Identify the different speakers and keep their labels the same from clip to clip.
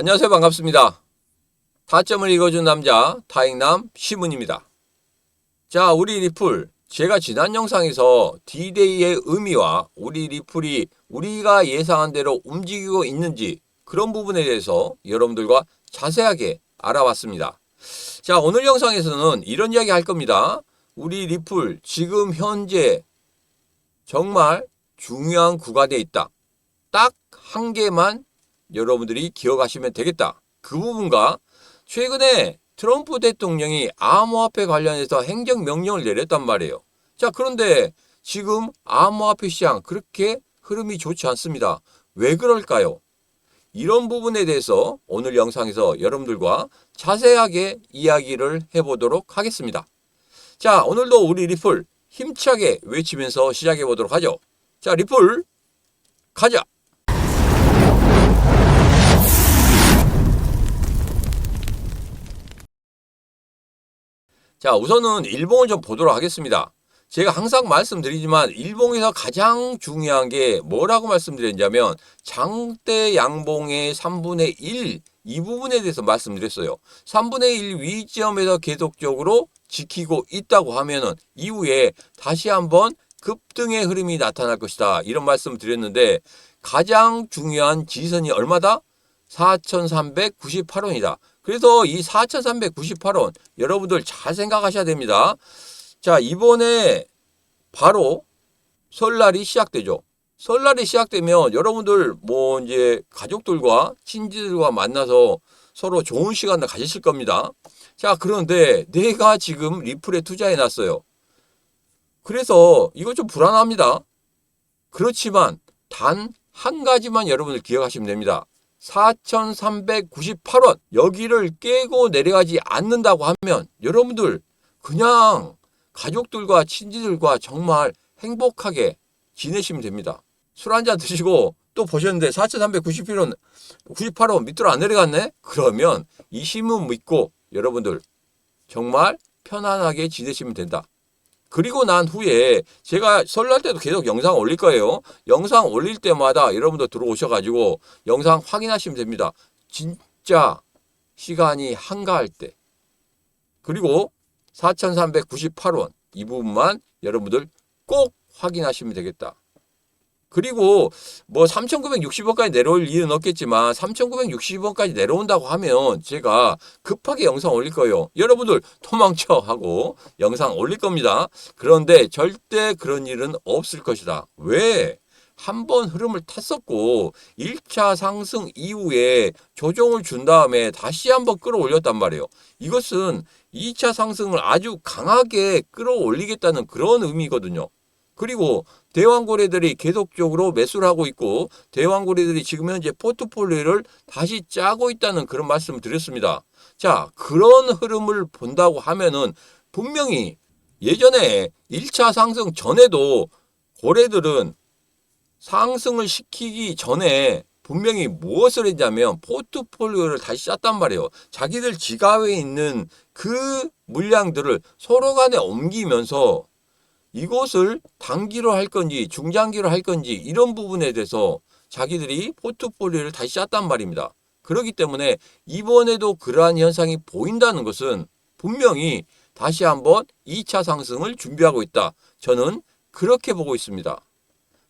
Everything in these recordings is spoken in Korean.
Speaker 1: 안녕하세요. 반갑습니다. 타점을 읽어준 남자 타익남 시문입니다. 자, 우리 리플. 제가 지난 영상에서 D-Day의 의미와 우리 리플이 우리가 예상한 대로 움직이고 있는지 그런 부분에 대해서 여러분들과 자세하게 알아봤습니다. 자, 오늘 영상에서는 이런 이야기 할 겁니다. 우리 리플 지금 현재 정말 중요한 구간에 있다. 딱 한 개만 여러분들이 기억하시면 되겠다. 그 부분과 최근에 트럼프 대통령이 암호화폐 관련해서 행정명령을 내렸단 말이에요. 자, 그런데 지금 암호화폐 시장 그렇게 흐름이 좋지 않습니다. 왜 그럴까요? 이런 부분에 대해서 오늘 영상에서 여러분들과 자세하게 이야기를 해보도록 하겠습니다. 자, 오늘도 우리 리플 힘차게 외치면서 시작해 보도록 하죠. 자, 리플 가자! 자, 우선은 일봉을 좀 보도록 하겠습니다. 제가 항상 말씀드리지만 일봉에서 가장 중요한 게 뭐라고 말씀드렸냐면 장대 양봉의 3분의 1, 이 부분에 대해서 말씀드렸어요. 3분의 1 위지점에서 계속적으로 지키고 있다고 하면은 이후에 다시 한번 급등의 흐름이 나타날 것이다. 이런 말씀을 드렸는데 가장 중요한 지선이 얼마다? 4,398원이다. 그래서 이 4,398원 여러분들 잘 생각하셔야 됩니다. 자, 이번에 바로 설날이 시작되죠. 설날이 시작되면 여러분들 뭐 이제 가족들과 친지들과 만나서 서로 좋은 시간을 가지실 겁니다. 자, 그런데 내가 지금 리플에 투자해 놨어요. 그래서 이거 좀 불안합니다. 그렇지만 단 한 가지만 여러분들 기억하시면 됩니다. 4,398원 여기를 깨고 내려가지 않는다고 하면 여러분들 그냥 가족들과 친지들과 정말 행복하게 지내시면 됩니다. 술 한 잔 드시고 또 보셨는데 4,398원 98원 밑으로 안 내려갔네? 그러면 이 신문 믿고 여러분들 정말 편안하게 지내시면 된다. 그리고 난 후에 제가 설날 때도 계속 영상 올릴 거예요. 영상 올릴 때마다 여러분들 들어오셔가지고 영상 확인하시면 됩니다. 진짜 시간이 한가할 때. 그리고 4,398원 이 부분만 여러분들 꼭 확인하시면 되겠다. 그리고 뭐 3,960원까지 내려올 일은 없겠지만 3,960원까지 내려온다고 하면 제가 급하게 영상 올릴 거예요. 여러분들 도망쳐 하고 영상 올릴 겁니다. 그런데 절대 그런 일은 없을 것이다. 왜? 한 번 흐름을 탔었고 1차 상승 이후에 조정을 준 다음에 다시 한번 끌어올렸단 말이에요. 이것은 2차 상승을 아주 강하게 끌어올리겠다는 그런 의미거든요. 그리고 대왕고래들이 계속적으로 매수를 하고 있고 대왕고래들이 지금 현재 포트폴리오를 다시 짜고 있다는 그런 말씀을 드렸습니다. 자, 그런 흐름을 본다고 하면은 분명히 예전에 1차 상승 전에도 고래들은 상승을 시키기 전에 분명히 무엇을 했냐면 포트폴리오를 다시 짰단 말이에요. 자기들 지갑에 있는 그 물량들을 서로 간에 옮기면서 이것을 단기로 할 건지 중장기로 할 건지 이런 부분에 대해서 자기들이 포트폴리오를 다시 짰단 말입니다. 그렇기 때문에 이번에도 그러한 현상이 보인다는 것은 분명히 다시 한번 2차 상승을 준비하고 있다. 저는 그렇게 보고 있습니다.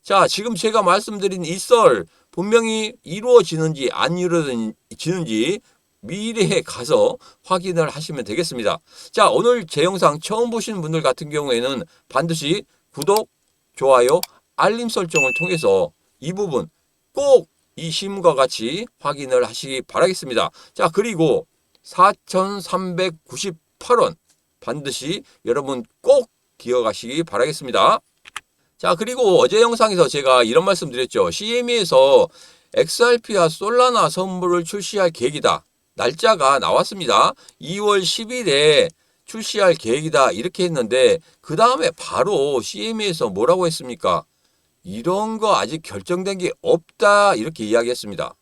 Speaker 1: 자, 지금 제가 말씀드린 이 썰 분명히 이루어지는지 안 이루어지는지 미래에 가서 확인을 하시면 되겠습니다. 자, 오늘 제 영상 처음 보시는 분들 같은 경우에는 반드시 구독, 좋아요, 알림 설정을 통해서 이 부분 꼭이 심과 같이 확인을 하시기 바라겠습니다. 자, 그리고 4,398원 반드시 여러분 꼭 기억하시기 바라겠습니다. 자, 그리고 어제 영상에서 제가 이런 말씀 드렸죠. CME에서 XRP와 솔라나 선물을 출시할 계획이다. 날짜가 나왔습니다. 2월 10일에 출시할 계획이다. 이렇게 했는데, 그 다음에 바로 CME에서 뭐라고 했습니까? 이런 거 아직 결정된 게 없다. 이렇게 이야기했습니다.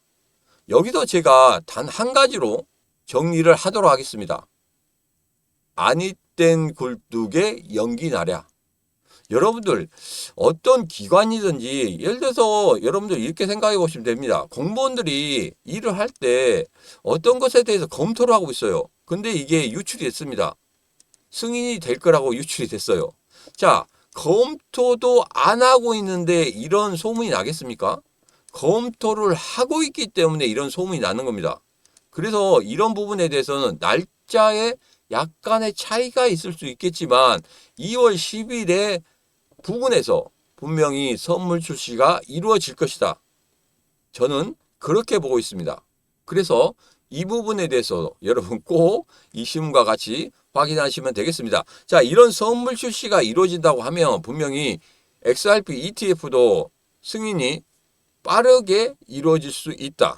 Speaker 1: 여기서 제가 단 한 가지로 정리를 하도록 하겠습니다. 아니땐 굴뚝에 연기 나랴. 여러분들 어떤 기관이든지 예를 들어서 여러분들 이렇게 생각해 보시면 됩니다. 공무원들이 일을 할 때 어떤 것에 대해서 검토를 하고 있어요. 근데 이게 유출이 됐습니다. 승인이 될 거라고 유출이 됐어요. 자, 검토도 안 하고 있는데 이런 소문이 나겠습니까? 검토를 하고 있기 때문에 이런 소문이 나는 겁니다. 그래서 이런 부분에 대해서는 날짜에 약간의 차이가 있을 수 있겠지만 2월 10일에 부근에서 분명히 선물 출시가 이루어질 것이다. 저는 그렇게 보고 있습니다. 그래서 이 부분에 대해서 여러분 꼭이 신문과 같이 확인하시면 되겠습니다. 자, 이런 선물 출시가 이루어진다고 하면 분명히 XRP ETF도 승인이 빠르게 이루어질 수 있다.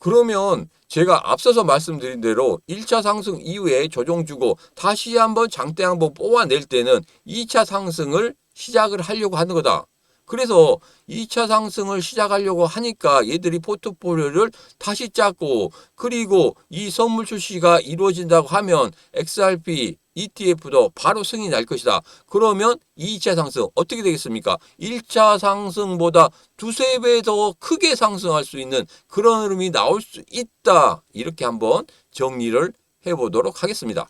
Speaker 1: 그러면 제가 앞서서 말씀드린 대로 1차 상승 이후에 조정 주고 다시 한번 장대 한번 뽑아낼 때는 2차 상승을 시작을 하려고 하는 거다. 그래서 2차 상승을 시작하려고 하니까 얘들이 포트폴리오를 다시 짰고 그리고 이 선물 출시가 이루어진다고 하면 XRP ETF도 바로 승인이 날 것이다. 그러면 2차 상승 어떻게 되겠습니까? 1차 상승보다 두세 배 더 크게 상승할 수 있는 그런 흐름이 나올 수 있다. 이렇게 한번 정리를 해보도록 하겠습니다.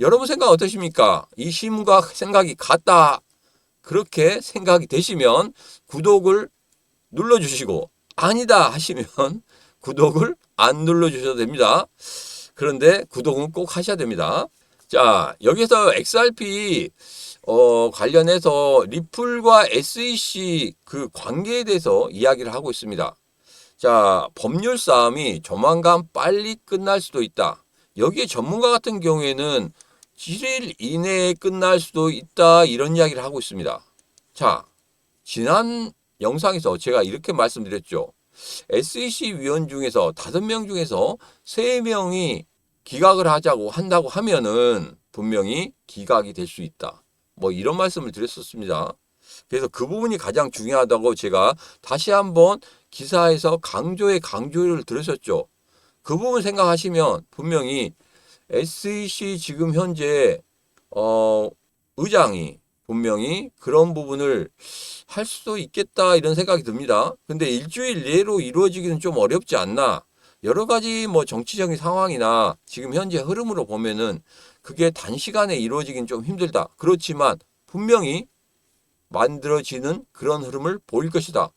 Speaker 1: 여러분 생각 어떠십니까? 이 신문과 생각이 같다. 그렇게 생각이 되시면 구독을 눌러주시고 아니다 하시면 구독을 안 눌러주셔도 됩니다. 그런데 구독은 꼭 하셔야 됩니다. 자, 여기서 XRP 어, 관련해서 리플과 SEC 그 관계에 대해서 이야기를 하고 있습니다. 자, 법률 싸움이 조만간 빨리 끝날 수도 있다. 여기에 전문가 같은 경우에는 7일 이내에 끝날 수도 있다. 이런 이야기를 하고 있습니다. 자, 지난 영상에서 제가 이렇게 말씀드렸죠. SEC 위원 중에서 5명 중에서 3명이 기각을 하자고 한다고 하면은 분명히 기각이 될 수 있다. 뭐 이런 말씀을 드렸었습니다. 그래서 그 부분이 가장 중요하다고 제가 다시 한번 기사에서 강조에 강조를 들으셨죠. 그 부분 생각하시면 분명히 SEC 지금 현재 어 의장이 분명히 그런 부분을 할 수도 있겠다 이런 생각이 듭니다. 근데 일주일 내로 이루어지기는 좀 어렵지 않나. 여러 가지 뭐 정치적인 상황이나 지금 현재 흐름으로 보면은 그게 단시간에 이루어지긴 좀 힘들다. 그렇지만 분명히 만들어지는 그런 흐름을 보일 것이다.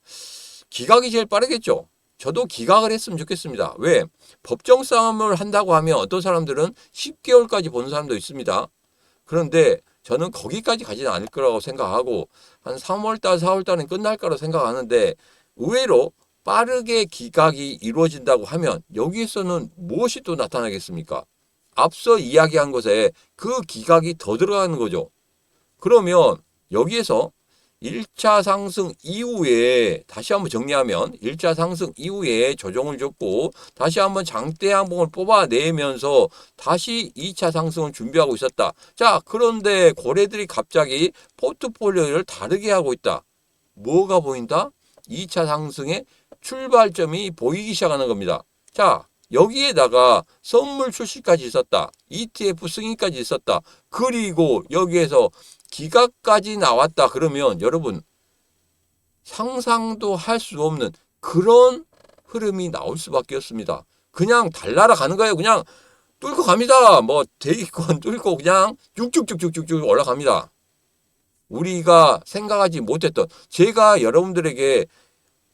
Speaker 1: 기각이 제일 빠르겠죠. 저도 기각을 했으면 좋겠습니다. 왜? 법정 싸움을 한다고 하면 어떤 사람들은 10개월까지 보는 사람도 있습니다. 그런데 저는 거기까지 가지는 않을 거라고 생각하고 한 3월달, 4월달은 끝날 거라고 생각하는데 의외로 빠르게 기각이 이루어진다고 하면 여기에서는 무엇이 또 나타나겠습니까? 앞서 이야기한 것에 그 기각이 더 들어가는 거죠. 그러면 여기에서 1차 상승 이후에 다시 한번 정리하면 1차 상승 이후에 조정을 줬고 다시 한번 장대 항봉을 뽑아내면서 다시 2차 상승을 준비하고 있었다. 자, 그런데 고래들이 갑자기 포트폴리오를 다르게 하고 있다. 뭐가 보인다? 2차 상승의 출발점이 보이기 시작하는 겁니다. 자, 여기에다가 선물 출시까지 있었다. ETF 승인까지 있었다. 그리고 여기에서 기각까지 나왔다. 그러면 여러분 상상도 할 수 없는 그런 흐름이 나올 수밖에 없습니다. 그냥 달나라 가는 거예요. 그냥 뚫고 갑니다. 뭐 대기권 뚫고 그냥 쭉쭉쭉쭉쭉 올라갑니다. 우리가 생각하지 못했던 제가 여러분들에게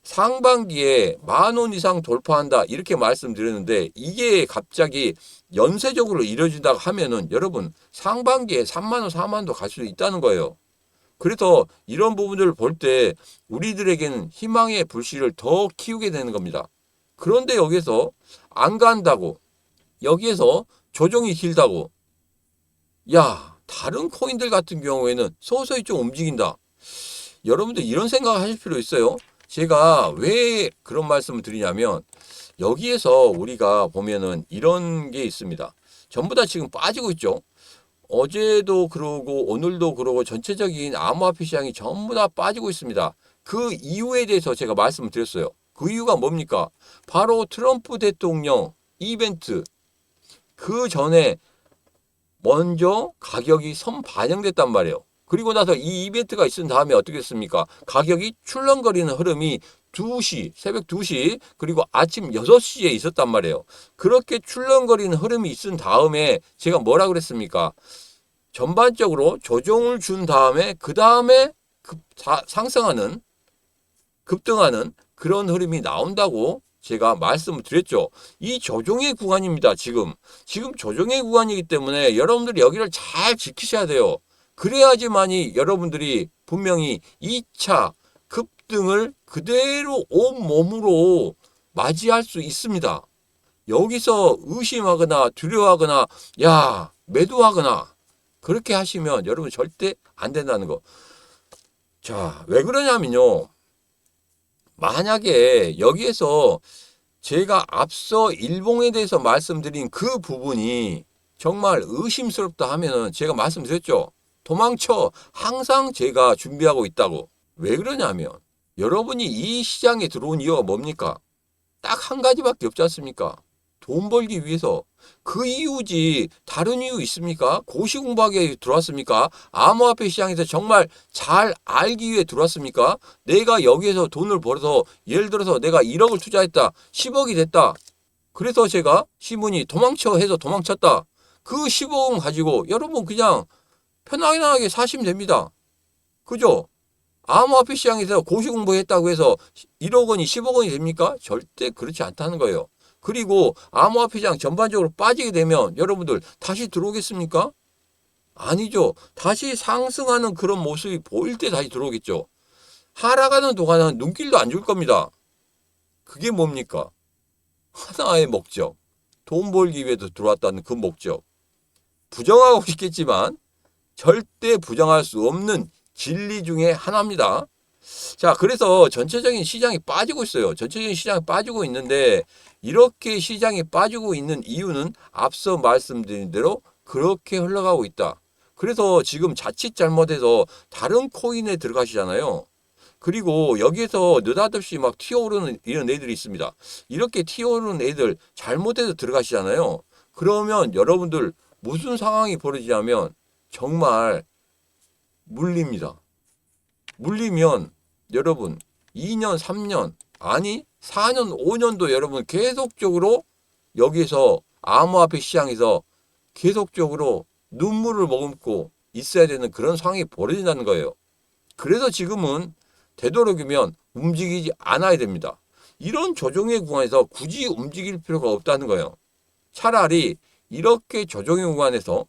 Speaker 1: 상반기에 만 원 이상 돌파한다 이렇게 말씀드렸는데 이게 갑자기 연쇄적으로 이루어진다고 하면은 여러분 상반기에 3만 원, 4만 원도 갈 수 있다는 거예요. 그래서 이런 부분들을 볼 때 우리들에게는 희망의 불씨를 더 키우게 되는 겁니다. 그런데 여기서 안 간다고 여기에서 조정이 길다고 야 다른 코인들 같은 경우에는 서서히 좀 움직인다. 여러분들 이런 생각 하실 필요 있어요. 제가 왜 그런 말씀을 드리냐면 여기에서 우리가 보면은 이런 게 있습니다. 전부 다 지금 빠지고 있죠. 어제도 그러고 오늘도 그러고 전체적인 암호화폐 시장이 전부 다 빠지고 있습니다. 그 이유에 대해서 제가 말씀을 드렸어요. 그 이유가 뭡니까? 바로 트럼프 대통령 이벤트 그 전에 먼저 가격이 선 반영됐단 말이에요. 그리고 나서 이 이벤트가 있은 다음에 어떻게 됐습니까? 가격이 출렁거리는 흐름이 2시, 새벽 2시, 그리고 아침 6시에 있었단 말이에요. 그렇게 출렁거리는 흐름이 있은 다음에 제가 뭐라 그랬습니까? 전반적으로 조정을 준 다음에 그 다음에 상승하는 급등하는 그런 흐름이 나온다고 제가 말씀을 드렸죠. 이 조정의 구간입니다. 지금 지금 조정의 구간이기 때문에 여러분들이 여기를 잘 지키셔야 돼요. 그래야지만이 여러분들이 분명히 2차 급등을 그대로 온 몸으로 맞이할 수 있습니다. 여기서 의심하거나 두려워하거나 야 매도하거나 그렇게 하시면 여러분 절대 안 된다는 거. 자, 왜 그러냐면요. 만약에 여기에서 제가 앞서 일봉에 대해서 말씀드린 그 부분이 정말 의심스럽다 하면은 제가 말씀드렸죠. 도망쳐. 항상 제가 준비하고 있다고. 왜 그러냐면 여러분이 이 시장에 들어온 이유가 뭡니까? 딱 한 가지밖에 없지 않습니까? 돈 벌기 위해서 그 이유지 다른 이유 있습니까? 고시 공부하기 들어왔습니까? 암호화폐 시장에서 정말 잘 알기 위해 들어왔습니까? 내가 여기에서 돈을 벌어서 예를 들어서 내가 1억을 투자했다. 10억이 됐다. 그래서 제가 신문이 도망쳐 해서 도망쳤다. 그 10억은 가지고 여러분 그냥 편하게 사시면 됩니다. 그죠? 암호화폐 시장에서 고시 공부했다고 해서 1억 원이 10억 원이 됩니까? 절대 그렇지 않다는 거예요. 그리고 암호화폐 시장 전반적으로 빠지게 되면 여러분들 다시 들어오겠습니까? 아니죠. 다시 상승하는 그런 모습이 보일 때 다시 들어오겠죠. 하락하는 동안은 눈길도 안 줄 겁니다. 그게 뭡니까? 하나의 목적. 돈 벌기 위해서 들어왔다는 그 목적. 부정하고 싶겠지만 절대 부정할 수 없는 진리 중에 하나입니다. 자, 그래서 전체적인 시장이 빠지고 있어요. 전체적인 시장이 빠지고 있는데 이렇게 시장이 빠지고 있는 이유는 앞서 말씀드린 대로 그렇게 흘러가고 있다. 그래서 지금 자칫 잘못해서 다른 코인에 들어가시잖아요. 그리고 여기에서 느닷없이 막 튀어오르는 이런 애들이 있습니다. 이렇게 튀어오르는 애들 잘못해서 들어가시잖아요. 그러면 여러분들 무슨 상황이 벌어지냐면 정말 물립니다. 물리면 여러분 2년, 3년, 아니 4년, 5년도 여러분 계속적으로 여기서 암호화폐 시장에서 계속적으로 눈물을 머금고 있어야 되는 그런 상황이 벌어진다는 거예요. 그래서 지금은 되도록이면 움직이지 않아야 됩니다. 이런 조정의 구간에서 굳이 움직일 필요가 없다는 거예요. 차라리 이렇게 조정의 구간에서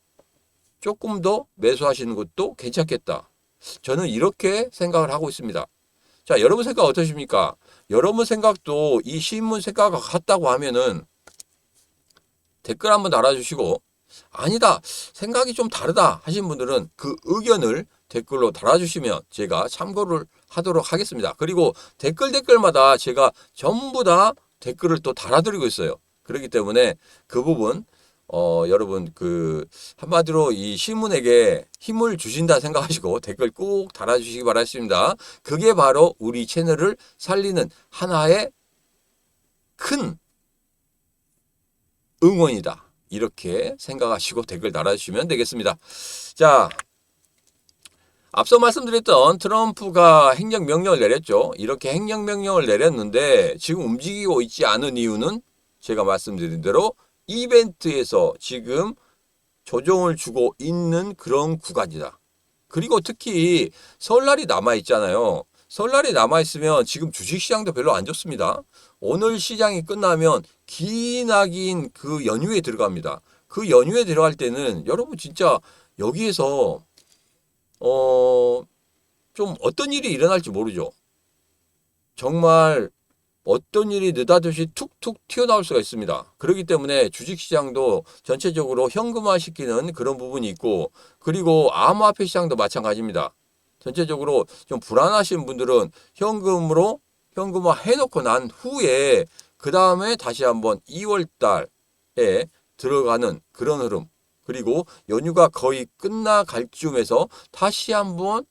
Speaker 1: 조금 더 매수하시는 것도 괜찮겠다. 저는 이렇게 생각을 하고 있습니다. 자, 여러분 생각 어떠십니까? 여러분 생각도 이 신문 생각과 같다고 하면은 댓글 한번 달아주시고 아니다 생각이 좀 다르다 하신 분들은 그 의견을 댓글로 달아주시면 제가 참고를 하도록 하겠습니다. 그리고 댓글 댓글마다 제가 전부 다 댓글을 또 달아드리고 있어요. 그렇기 때문에 그 부분 어, 여러분 그 한마디로 이 신문에게 힘을 주신다 생각하시고 댓글 꼭 달아주시기 바랍니다. 그게 바로 우리 채널을 살리는 하나의 큰 응원이다. 이렇게 생각하시고 댓글 달아주시면 되겠습니다. 자, 앞서 말씀드렸던 트럼프가 행정명령을 내렸죠. 이렇게 행정명령을 내렸는데 지금 움직이고 있지 않은 이유는 제가 말씀드린 대로 이벤트에서 지금 조정을 주고 있는 그런 구간이다. 그리고 특히 설날이 남아 있잖아요. 설날이 남아 있으면 지금 주식시장도 별로 안 좋습니다. 오늘 시장이 끝나면 기나긴 그 연휴에 들어갑니다. 그 연휴에 들어갈 때는 여러분 진짜 여기에서 어, 좀 어떤 일이 일어날지 모르죠. 정말 어떤 일이 느닷없이 툭툭 튀어나올 수가 있습니다. 그렇기 때문에 주식시장도 전체적으로 현금화시키는 그런 부분이 있고 그리고 암호화폐 시장도 마찬가지입니다. 전체적으로 좀 불안하신 분들은 현금으로 현금화 해놓고 난 후에 그 다음에 다시 한번 2월 달에 들어가는 그런 흐름 그리고 연휴가 거의 끝나갈 쯤에서 다시 한번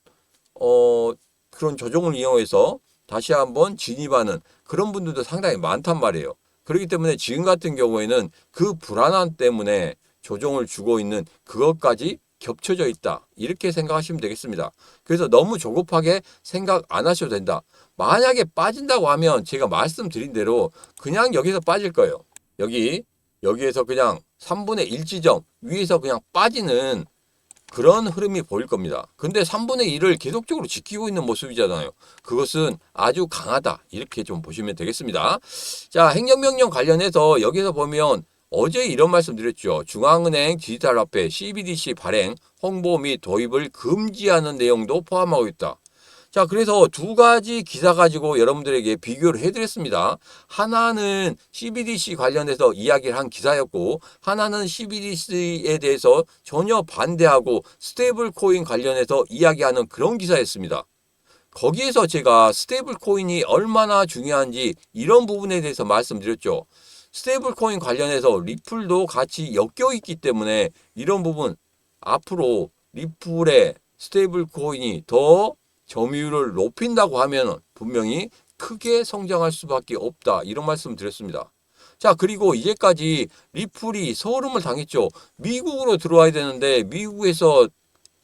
Speaker 1: 어 그런 조정을 이용해서 다시 한번 진입하는 그런 분들도 상당히 많단 말이에요. 그렇기 때문에 지금 같은 경우에는 그 불안함 때문에 조정을 주고 있는 그것까지 겹쳐져 있다. 이렇게 생각하시면 되겠습니다. 그래서 너무 조급하게 생각 안 하셔도 된다. 만약에 빠진다고 하면 제가 말씀드린 대로 그냥 여기서 빠질 거예요. 여기 여기에서 그냥 3분의 1 지점 위에서 그냥 빠지는 그런 흐름이 보일 겁니다. 근데 3분의 1을 계속적으로 지키고 있는 모습이잖아요. 그것은 아주 강하다. 이렇게 좀 보시면 되겠습니다. 자, 행정명령 관련해서 여기서 보면 어제 이런 말씀 드렸죠. 중앙은행 디지털화폐 CBDC 발행, 홍보 및 도입을 금지하는 내용도 포함하고 있다. 자, 그래서 두 가지 기사 가지고 여러분들에게 비교를 해드렸습니다. 하나는 CBDC 관련해서 이야기를 한 기사였고, 하나는 CBDC에 대해서 전혀 반대하고 스테이블 코인 관련해서 이야기하는 그런 기사였습니다. 거기에서 제가 스테이블 코인이 얼마나 중요한지 이런 부분에 대해서 말씀드렸죠. 스테이블 코인 관련해서 리플도 같이 엮여 있기 때문에 이런 부분 앞으로 리플의 스테이블 코인이 더 점유율을 높인다고 하면 분명히 크게 성장할 수밖에 없다. 이런 말씀 드렸습니다. 자, 그리고 이제까지 리플이 서름을 당했죠. 미국으로 들어와야 되는데 미국에서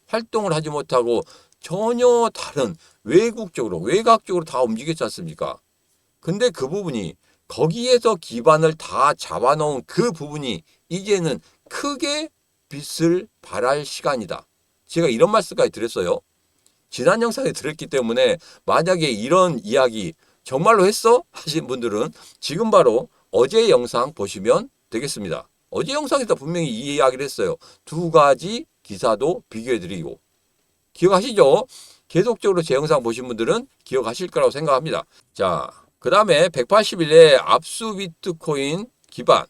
Speaker 1: 활동을 하지 못하고 전혀 다른 외국 쪽으로, 외곽 쪽으로 다 움직였지 않습니까? 근데 그 부분이 거기에서 기반을 다 잡아놓은 그 부분이 이제는 크게 빛을 발할 시간이다. 제가 이런 말씀까지 드렸어요. 지난 영상에 들었기 때문에 만약에 이런 이야기 정말로 했어? 하신 분들은 지금 바로 어제 영상 보시면 되겠습니다. 어제 영상에서 분명히 이 이야기를 했어요. 두 가지 기사도 비교해드리고. 기억하시죠? 계속적으로 제 영상 보신 분들은 기억하실 거라고 생각합니다. 자, 그 다음에 180일에 압수 비트코인 기반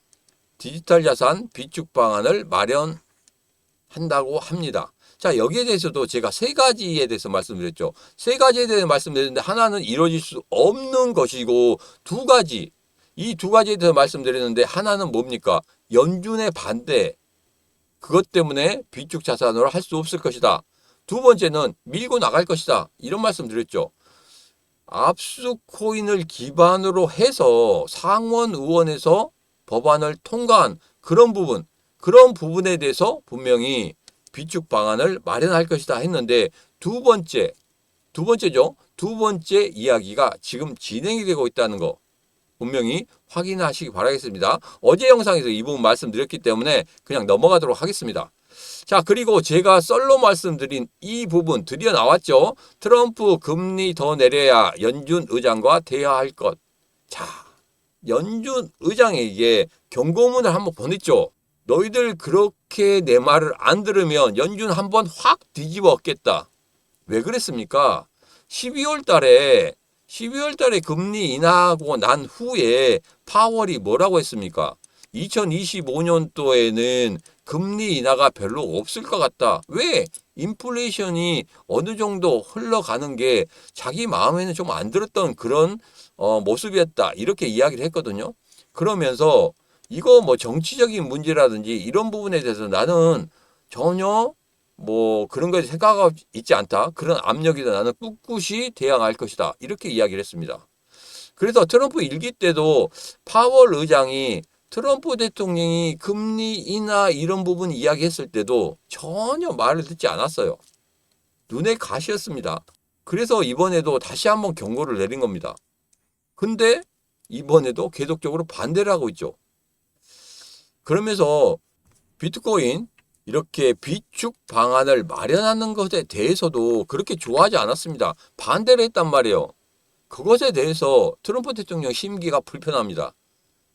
Speaker 1: 디지털 자산 비축 방안을 마련한다고 합니다. 자, 여기에 대해서도 제가 세 가지에 대해서 말씀드렸죠. 세 가지에 대해서 말씀드렸는데 하나는 이루어질 수 없는 것이고 두 가지, 이 두 가지에 대해서 말씀드렸는데 하나는 뭡니까? 연준의 반대. 그것 때문에 비축 자산으로 할 수 없을 것이다. 두 번째는 밀고 나갈 것이다. 이런 말씀 드렸죠. 압수 코인을 기반으로 해서 상원 의원에서 법안을 통과한 그런 부분, 그런 부분에 대해서 분명히 비축 방안을 마련할 것이다 했는데 두 번째, 두 번째죠. 두 번째 이야기가 지금 진행이 되고 있다는 거 분명히 확인하시기 바라겠습니다. 어제 영상에서 이 부분 말씀드렸기 때문에 그냥 넘어가도록 하겠습니다. 자, 그리고 제가 썰로 말씀드린 이 부분 드디어 나왔죠. 트럼프 금리 더 내려야 연준 의장과 대화할 것. 자, 연준 의장에게 경고문을 한번 보냈죠. 너희들 그렇게 내 말을 안 들으면 연준 한 번 확 뒤집어 엎겠다. 왜 그랬습니까? 12월 달에 12월 달에 금리 인하하고 난 후에 파월이 뭐라고 했습니까? 2025년도에는 금리 인하가 별로 없을 것 같다. 왜? 인플레이션이 어느 정도 흘러가는 게 자기 마음에는 좀 안 들었던 그런 어, 모습이었다. 이렇게 이야기를 했거든요. 그러면서 이거 뭐 정치적인 문제라든지 이런 부분에 대해서 나는 전혀 뭐 그런 것에 생각하고 있지 않다. 그런 압력이다. 나는 꿋꿋이 대항할 것이다. 이렇게 이야기를 했습니다. 그래서 트럼프 일기 때도 파월 의장이 트럼프 대통령이 금리 인하 이런 부분 이야기했을 때도 전혀 말을 듣지 않았어요. 눈에 가시였습니다. 그래서 이번에도 다시 한번 경고를 내린 겁니다. 근데 이번에도 계속적으로 반대를 하고 있죠. 그러면서 비트코인 이렇게 비축 방안을 마련하는 것에 대해서도 그렇게 좋아하지 않았습니다. 반대를 했단 말이에요. 그것에 대해서 트럼프 대통령 심기가 불편합니다.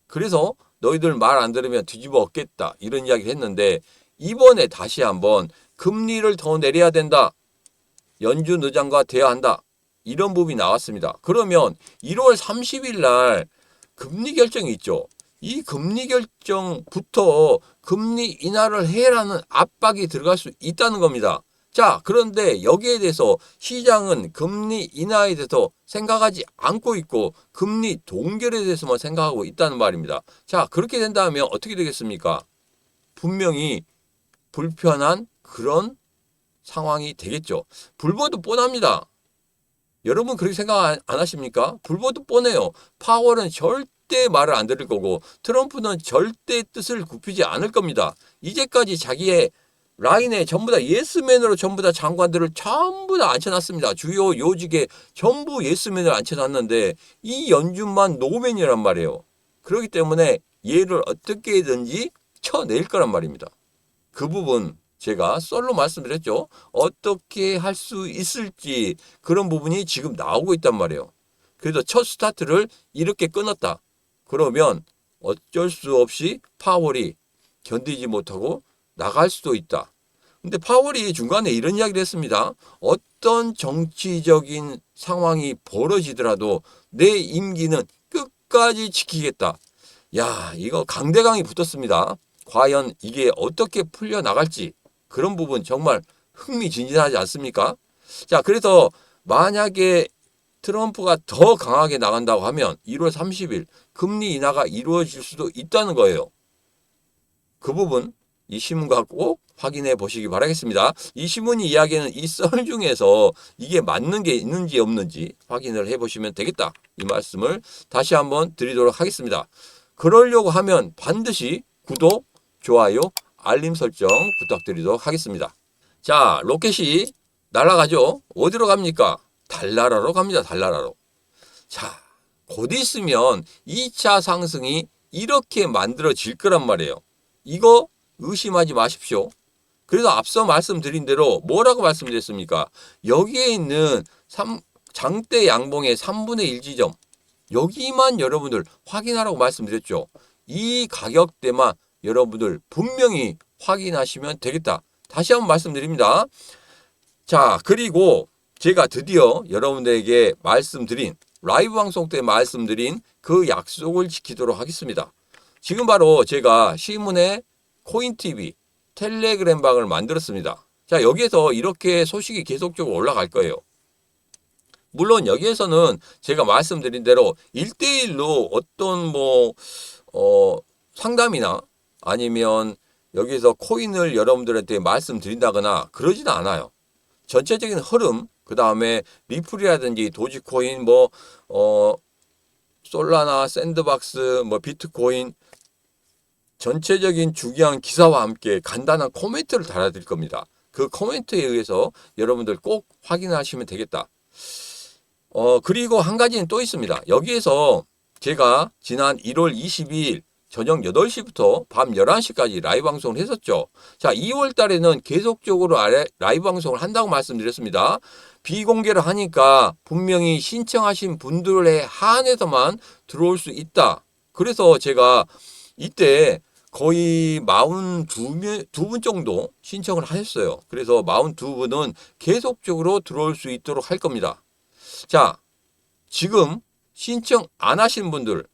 Speaker 1: 그래서 너희들 말 안 들으면 뒤집어 엎겠다. 이런 이야기를 했는데 이번에 다시 한번 금리를 더 내려야 된다. 연준 의장과 대화한다. 이런 부분이 나왔습니다. 그러면 1월 30일 날 금리 결정이 있죠. 이 금리 결정부터 금리 인하를 해라는 압박이 들어갈 수 있다는 겁니다. 자, 그런데 여기에 대해서 시장은 금리 인하에 대해서 생각하지 않고 있고 금리 동결에 대해서만 생각하고 있다는 말입니다. 자, 그렇게 된다면 어떻게 되겠습니까? 분명히 불편한 그런 상황이 되겠죠. 불보도 뻔합니다. 여러분 그렇게 생각 안, 안 하십니까? 불보도 뻔해요. 파월은 절대 말을 안 들을 거고 트럼프는 절대 뜻을 굽히지 않을 겁니다. 이제까지 자기의 라인에 전부 다 예스맨으로 전부 다 장관들을 전부 다 앉혀놨습니다. 주요 요직에 전부 예스맨을 앉혀놨는데 이 연준만 노맨이란 말이에요. 그렇기 때문에 얘를 어떻게든지 쳐낼 거란 말입니다. 그 부분 제가 썰로 말씀드렸죠. 어떻게 할 수 있을지 그런 부분이 지금 나오고 있단 말이에요. 그래서 첫 스타트를 이렇게 끊었다. 그러면 어쩔 수 없이 파월이 견디지 못하고 나갈 수도 있다. 근데 파월이 중간에 이런 이야기를 했습니다. 어떤 정치적인 상황이 벌어지더라도 내 임기는 끝까지 지키겠다. 야, 이거 강대강이 붙었습니다. 과연 이게 어떻게 풀려 나갈지 그런 부분 정말 흥미진진하지 않습니까? 자, 그래서 만약에 트럼프가 더 강하게 나간다고 하면 1월 30일 금리 인하가 이루어질 수도 있다는 거예요. 그 부분 이 신문과 꼭 확인해 보시기 바라겠습니다. 이 신문이 이야기하는 이 썰 중에서 이게 맞는 게 있는지 없는지 확인을 해 보시면 되겠다. 이 말씀을 다시 한번 드리도록 하겠습니다. 그러려고 하면 반드시 구독, 좋아요, 알림 설정 부탁드리도록 하겠습니다. 자, 로켓이 날아가죠. 어디로 갑니까? 달나라로 갑니다. 달나라로. 자, 곧 있으면 2차 상승이 이렇게 만들어질 거란 말이에요. 이거 의심하지 마십시오. 그래서 앞서 말씀드린 대로 뭐라고 말씀드렸습니까? 여기에 있는 3, 장대 양봉의 3분의 1 지점 여기만 여러분들 확인하라고 말씀드렸죠. 이 가격대만 여러분들 분명히 확인하시면 되겠다. 다시 한번 말씀드립니다. 자, 그리고 제가 드디어 여러분들에게 말씀드린 라이브 방송 때 말씀드린 그 약속을 지키도록 하겠습니다. 지금 바로 제가 시문의 코인TV 텔레그램 방을 만들었습니다. 자, 여기에서 이렇게 소식이 계속적으로 올라갈 거예요. 물론 여기에서는 제가 말씀드린 대로 1대1로 어떤 뭐, 어, 상담이나 아니면 여기서 코인을 여러분들한테 말씀드린다거나 그러지는 않아요. 전체적인 흐름, 그 다음에 리플이라든지 도지코인, 뭐, 어, 솔라나, 샌드박스, 뭐, 비트코인, 전체적인 중요한 기사와 함께 간단한 코멘트를 달아드릴 겁니다. 그 코멘트에 의해서 여러분들 꼭 확인하시면 되겠다. 어, 그리고 한 가지는 또 있습니다. 여기에서 제가 지난 1월 22일 저녁 8시부터 밤 11시까지 라이브 방송을 했었죠. 자, 2월 달에는 계속적으로 아래 라이브 방송을 한다고 말씀드렸습니다. 비공개를 하니까 분명히 신청하신 분들에 한해서만 들어올 수 있다. 그래서 제가 이때 거의 42명, 두분 정도 신청을 하셨어요. 그래서 42분은 계속적으로 들어올 수 있도록 할 겁니다. 자, 지금 신청 안 하신 분들,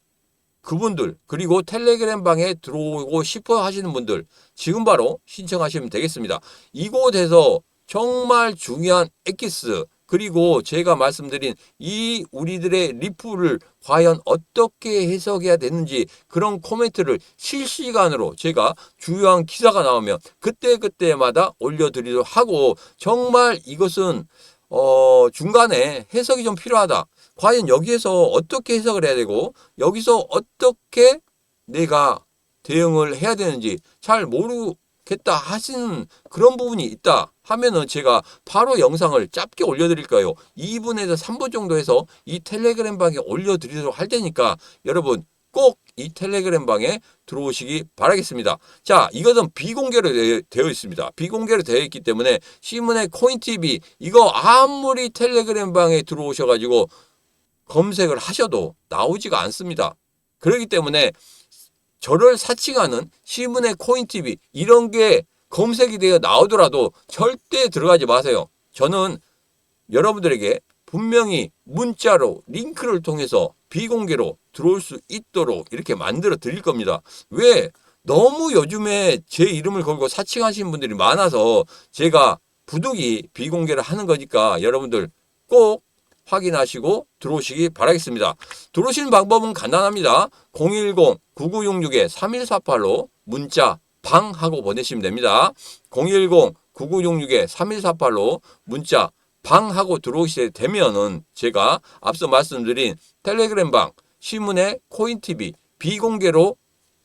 Speaker 1: 그분들, 그리고 텔레그램 방에 들어오고 싶어 하시는 분들, 지금 바로 신청하시면 되겠습니다. 이곳에서 정말 중요한 엑기스, 그리고 제가 말씀드린 이 우리들의 리플을 과연 어떻게 해석해야 되는지 그런 코멘트를 실시간으로 제가 주요한 기사가 나오면 그때그때마다 올려드리도록 하고 정말 이것은 어, 중간에 해석이 좀 필요하다. 과연 여기에서 어떻게 해석을 해야 되고 여기서 어떻게 내가 대응을 해야 되는지 잘 모르 겠다 하시는 그런 부분이 있다 하면은 제가 바로 영상을 짧게 올려드릴 거예요. 2분에서 3분 정도 해서 이 텔레그램 방에 올려드리도록 할 테니까 여러분 꼭 이 텔레그램 방에 들어오시기 바라겠습니다. 자, 이것은 비공개로 되- 되어 있습니다. 비공개로 되어 있기 때문에 시문의 코인TV 이거 아무리 텔레그램 방에 들어오셔가지고 검색을 하셔도 나오지가 않습니다. 그렇기 때문에 저를 사칭하는 시문의 코인TV 이런 게 검색이 되어 나오더라도 절대 들어가지 마세요. 저는 여러분들에게 분명히 문자로 링크를 통해서 비공개로 들어올 수 있도록 이렇게 만들어 드릴 겁니다. 왜? 너무 요즘에 제 이름을 걸고 사칭하시는 분들이 많아서 제가 부득이 비공개를 하는 거니까 여러분들 꼭 확인하시고 들어오시기 바라겠습니다. 들어오시는 방법은 간단합니다. 010-9966-3148로 문자 방 하고 보내시면 됩니다. 010-9966-3148로 문자 방 하고 들어오시게 되면은 제가 앞서 말씀드린 텔레그램 방, 신문의 코인TV 비공개로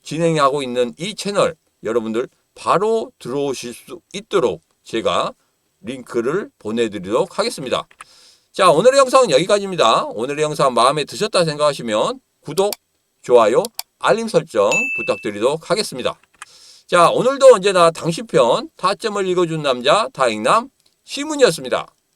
Speaker 1: 진행하고 있는 이 채널 여러분들 바로 들어오실 수 있도록 제가 링크를 보내드리도록 하겠습니다. 자, 오늘의 영상은 여기까지입니다. 오늘의 영상 마음에 드셨다 생각하시면 구독, 좋아요, 알림 설정 부탁드리도록 하겠습니다. 자, 오늘도 언제나 당신편 타점을 읽어준 남자 다익남 시문이었습니다.